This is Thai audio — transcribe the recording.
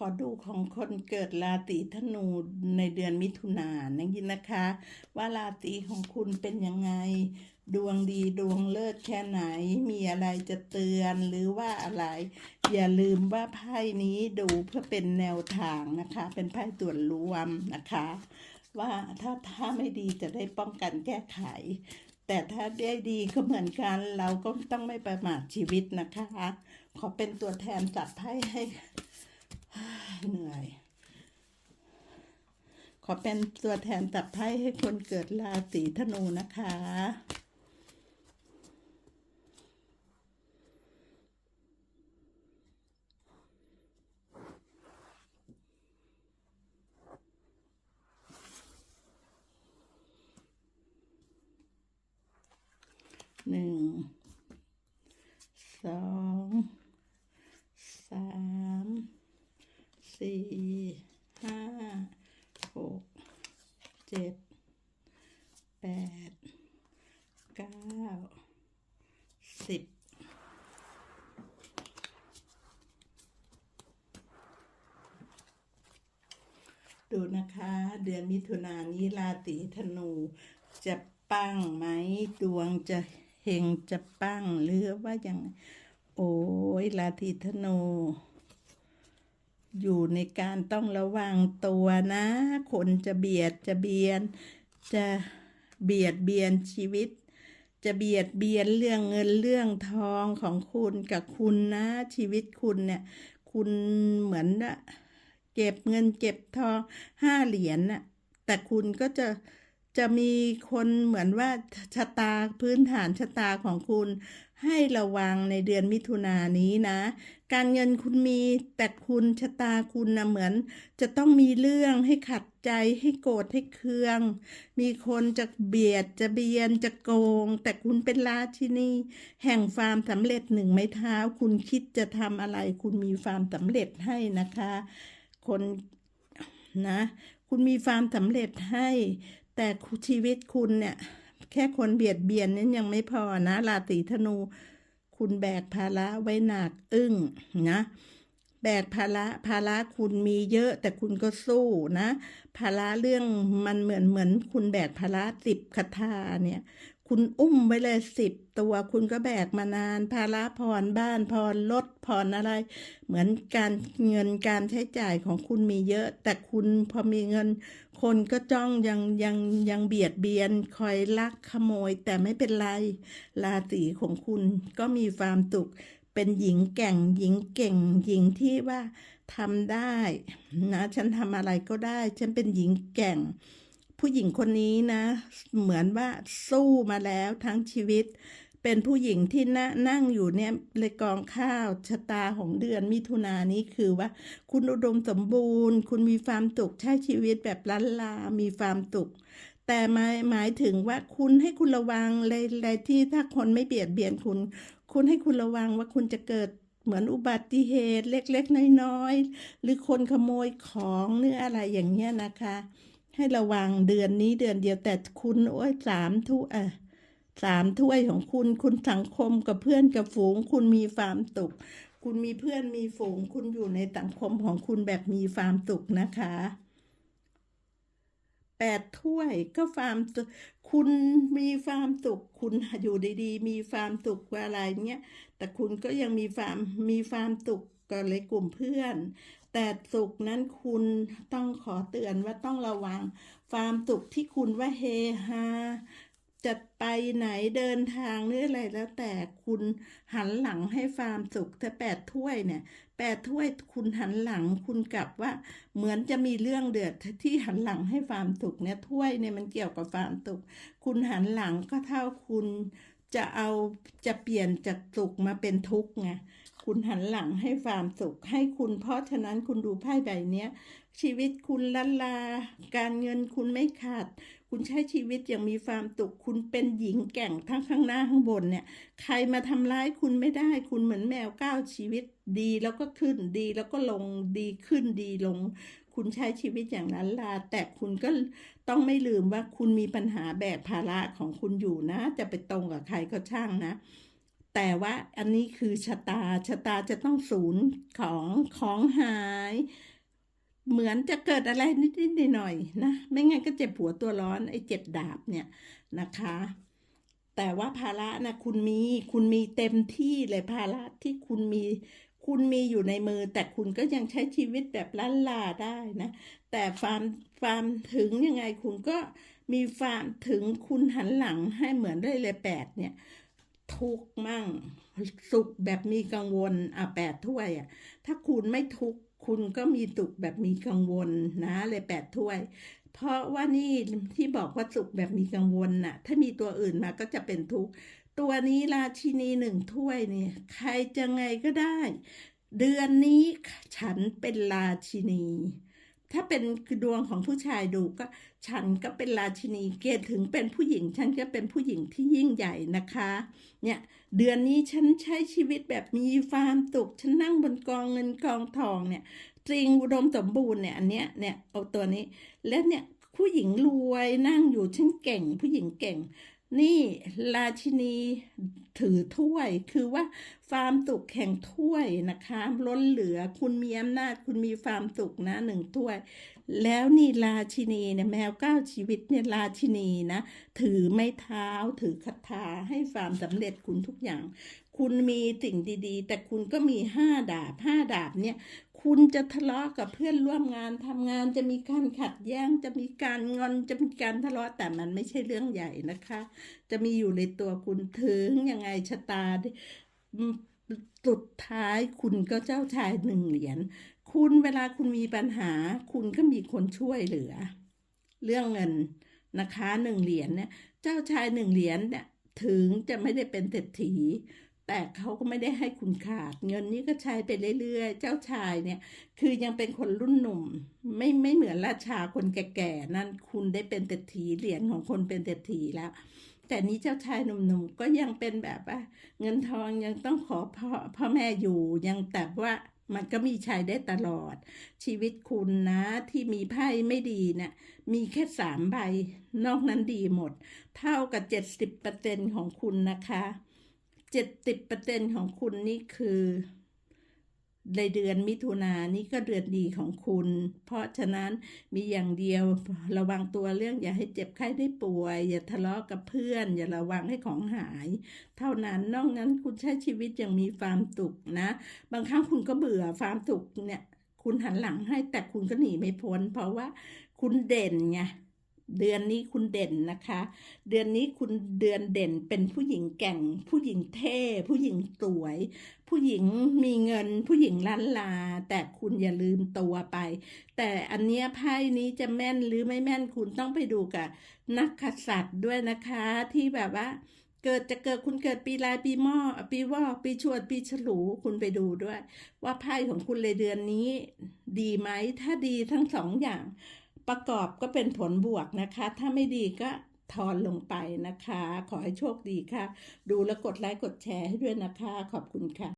ขอดูของคนเกิดราศีธนูในเดือนมิถุนายนนะยินนะคะ ว่าราศีของคุณเป็นยังไง ดวงดีดวงเลิศแค่ไหน มีอะไรจะเตือนหรือว่าอะไร อย่าลืมว่าไพ่นี้ดูเพื่อเป็นแนวทางนะคะ เป็นไพ่ตรวจรวมนะคะ ว่าถ้าถ้าไม่ดีจะได้ป้องกันแก้ไข แต่ถ้าได้ดีก็เหมือนกัน เราก็ต้องไม่ประมาทชีวิตนะคะ ขอเป็นตัวแทนจับไพ่ให้ เหนื่อย ขอเป็นตัวแทนจับไพ่ให้คนเกิดราศีธนูนะคะหนึ่ง สอง สาม สี่ ห้า หก เจ็ด แปด เก้า สิบ ดูนะคะ เดือนมิถุนายนนี้ราศีธนู จะปังไหมดวงจะเฮงจะปังหรือว่าอยังไงโอ้ยราศีธนู อยู่ในการต้องระวังตัวนะ คนจะเบียดจะเบียน จะเบียดเบียนชีวิต จะเบียดเบียนเรื่องเงินเรื่องทองของคุณกับคุณนะ ชีวิตคุณเนี่ย คุณเหมือนน่ะ เก็บเงินเก็บทองห้าเหรียญน่ะแต่คุณก็จะจะมีคนเหมือนว่าชะตาพื้นฐานชะตาของคุณให้ระวังในเดือนมิถุนายนนี้นะ การเงินคุณมีแต่คุณชะตาคุณนะเหมือน จะต้องมีเรื่องให้ขัดใจให้โกรธให้เคือง มีคนจะเบียดจะเบียนจะโกง แต่คุณเป็นราชินีแห่งความสำเร็จหนึ่งไม้เท้า คุณคิดจะทำอะไร คุณมีความสำเร็จให้นะคะ คนนะ คุณมีความสำเร็จให้ แต่ชีวิตคุณเนี่ย แค่คนเบียดเบียนนั้นยังไม่พอนะราศีธนู คุณแบกภาระไว้หนักอึ้งนะแบกภาระภาระคุณมีเยอะแต่คุณก็สู้นะ ภาระเรื่องมันเหมือนเหมือนคุณแบกภาระสิบคาถาเนี่ย คุณอุ้มไว้เลยสิบตัว คุณก็แบกมานาน ภาระผ่อนบ้านผ่อนรถผ่อนอะไร เหมือนการเงินการใช้จ่ายของคุณมีเยอะ แต่คุณพอมีเงิน คนก็จ้องยังยังยังเบียดเบียน คอยลักขโมย แต่ไม่เป็นไร ราศีของคุณก็มีความสุขเป็นหญิงแก่งหญิงเก่ง หญิงที่ว่าทำได้ นะ ฉันทำอะไรก็ได้ ฉันเป็นหญิงแก่ง ผู้หญิงคนนี้นะ เหมือนว่าสู้มาแล้วทั้งชีวิต เป็นผู้หญิงที่นนั่งอยู่เนี่ยเลยกองข้าวชะตาของเดือนมิถุนานนี้คือว่า คุณอุดมสมบูรณ์ คุณมีความสุขใช้ชีวิตแบบล้านลา มีความสุขแต่หมายหมายถึงว่าคุณให้คุณระวังอะไรที่ถ้าคนไม่เบียดเบียนคุณ คุณให้คุณระวังว่าคุณจะเกิดเหมือนอุบัติเหตุเล็กๆ น้อยๆ หรือคนขโมยของหรืออะไรอย่างเงี้ยนะคะ ให้ระวังเดือนนี้เดือนเดียวแต่คุณโอ้ยสามถ้วยสามถ้วยของคุณ คุณสังคมกับเพื่อนกับฝูง คุณมีความสุขคุณมีเพื่อนมีฝูง คุณอยู่ในสังคมของคุณแบบมีความสุขนะคะแปดถ้วยก็ความ คุณมีความสุข คุณอยู่ดีๆ มีความสุขอะไรเงี้ย แต่คุณก็ยังมีความมีความสุขกับเลยกลุ่มเพื่อน แต่สุขนั้นคุณต้องขอเตือนว่าต้องระวัง ความสุขที่คุณว่าเฮฮา จะไปไหนเดินทางหรืออะไรแล้วแต่คุณหันหลังให้ความสุขแต่แปดถ้วยเนี่ยแปดถ้วยคุณหันหลังคุณกลับว่า เหมือนจะมีเรื่องเดือดที่หันหลังให้ความสุขเนี่ยถ้วยเนี่ยมันเกี่ยวกับความสุขคุณหันหลังก็เท่าคุณจะเอาจะเปลี่ยนจากสุขมาเป็นทุกข์ไง คุณหันหลังให้ความสุขให้คุณ เพราะฉะนั้นคุณดูไพ่ใบเนี้ย ชีวิตคุณลันลา การเงินคุณไม่ขาด คุณใช้ชีวิตอย่างมีความสุขคุณเป็นหญิงแก่งทั้งข้างหน้าข้างบนเนี่ย ใครมาทำร้ายคุณไม่ได้ คุณเหมือนแมวก้าวชีวิตดีแล้วก็ขึ้นดีแล้วก็ลงดีขึ้นดีลง คุณใช้ชีวิตอย่างนั้นลา แต่คุณก็ต้องไม่ลืมว่าคุณมีปัญหาแบกภาระของคุณอยู่นะ จะไปตรงกับใครก็ช่างนะ แต่ว่าอันนี้คือชะตาชะตาจะต้องสูญของของหาย เหมือนจะเกิดอะไรนิดๆหน่อยๆนะ ไม่งั้นก็เจ็บหัวตัวร้อนไอ้เจ็บดาบเนี่ยนะคะ แต่ว่าภาระนะคุณมีคุณมีเต็มที่เลยภาระที่คุณมีคุณมีอยู่ในมือแต่คุณก็ยังใช้ชีวิตแบบล้านลาได้นะ แต่ความความถึงยังไงคุณก็มีความถึงคุณหันหลังให้เหมือนได้เลยแปดเนี่ย ทุกข์มั่ง สุขแบบมีกังวลอะแปดถ้วยอะถ้าคุณไม่ทุกข์คุณก็มีสุขแบบมีกังวลนะเลยแปดถ้วย เพราะว่านี่ที่บอกว่าสุขแบบมีกังวลน่ะ ถ้ามีตัวอื่นมาก็จะเป็นทุกข์ตัวนี้ราชินีหนึ่งถ้วยเนี่ย ใครจะไงก็ได้ เดือนนี้ฉันเป็นราชินี ถ้าเป็นคือดวงของผู้ชายดูก็ ฉันก็เป็นราชินีเกณฑ์ถึงเป็นผู้หญิง ฉันก็เป็นผู้หญิงที่ยิ่งใหญ่นะคะ เนี่ยเดือนนี้ฉันใช้ชีวิตแบบมีความสุขฉันนั่งบนกองเงินกองทองเนี่ยจริงอุดมสมบูรณ์เนี่ยอันเนี้ยเนี่ยเอาตัวนี้ และเนี่ยผู้หญิงรวยนั่งอยู่ฉันเก่ง ผู้หญิงเก่ง นี่ราชินีถือถ้วย คือว่าความสุขแห่งถ้วยนะคะ ล้นเหลือคุณมีอำนาจคุณมีความสุขนะหนึ่งถ้วย แล้วนี่ราชินีเนี่ยแมวเก้าชีวิตเนี่ยราชินีนะ ถือไม้เท้าถือคาถาให้ความสำเร็จคุณทุกอย่าง คุณมีสิ่งดีๆ แต่คุณก็มีห้าดาบห้าดาบเนี่ยคุณจะทะเลาะกับเพื่อนร่วมงานทำงานจะมีการขัดแย้งจะมีการงอนจะมีการทะเลาะแต่มันไม่ใช่เรื่องใหญ่นะคะ จะมีอยู่ในตัวคุณถึงยังไงชะตาสุดท้ายคุณก็เจ้าชายหนึ่งเหรียญคุณเวลาคุณมีปัญหา คุณก็มีคนช่วยเหลือ เรื่องเงินนะคะหนึ่งเหรียญเนี่ยเจ้าชายหนึ่งเหรียญเนี่ยถึงจะไม่ได้เป็นเศรษฐี แต่เขาก็ไม่ได้ให้คุณขาด เงินนี้ก็ใช้ไปเรื่อยๆ เจ้าชายเนี่ย คือยังเป็นคนรุ่นหนุ่ม ไม่ไม่เหมือนราชาคนแก่ๆนั่นคุณได้เป็นเศรษฐีเหรียญของคนเป็นเศรษฐีแล้ว แต่นี้เจ้าชายหนุ่มๆก็ยังเป็นแบบว่า เงินทองยังต้องขอพ่อพ่อแม่อยู่ยังแต่ว่ามันก็มีใช้ได้ตลอด ชีวิตคุณนะที่มีไพ่ไม่ดีเนี่ยมีแค่สามใบ นอกนั้นดีหมด เท่ากับเจ็ดสิบเปอร์เซ็นของคุณนะคะ เจ็ดสิบเปอร์เซ็นของคุณนี่คือในเดือนมิถุนายนนี่ก็เดือนดีของคุณ เพราะฉะนั้นมีอย่างเดียวระวังตัวเรื่องอย่าให้เจ็บไข้ได้ป่วย อย่าทะเลาะกับเพื่อน อย่าระวังให้ของหาย เท่านั้นนอกนั้นคุณใช้ชีวิตอย่างมีความสุขนะ บางครั้งคุณก็เบื่อความสุขเนี่ย คุณหันหลังให้แต่คุณก็หนีไม่พ้น เพราะว่าคุณเด่นไง เดือนนี้คุณเด่นนะคะ เดือนนี้คุณเดือนเด่นเป็นผู้หญิงแก่ง ผู้หญิงเท่ ผู้หญิงสวย ผู้หญิงมีเงิน ผู้หญิงล้านลา แต่คุณอย่าลืมตัวไป แต่อันเนี้ยไพ่นี้จะแม่นหรือไม่แม่นคุณต้องไปดูกับนักกษัตริย์ด้วยนะคะที่แบบว่าเกิดจะเกิดคุณเกิดปีลายปีหม้อปีวอกปีชวดปีฉลูคุณไปดูด้วย ว่าไพ่ของคุณเลยเดือนนี้ ดีไหมถ้าดีทั้งสองอย่าง ประกอบก็เป็นผลบวกนะคะ ถ้าไม่ดีก็ทอนลงไปนะคะ ขอให้โชคดีค่ะ ดูแล้วกดไลค์กดแชร์ให้ด้วยนะคะ ขอบคุณค่ะ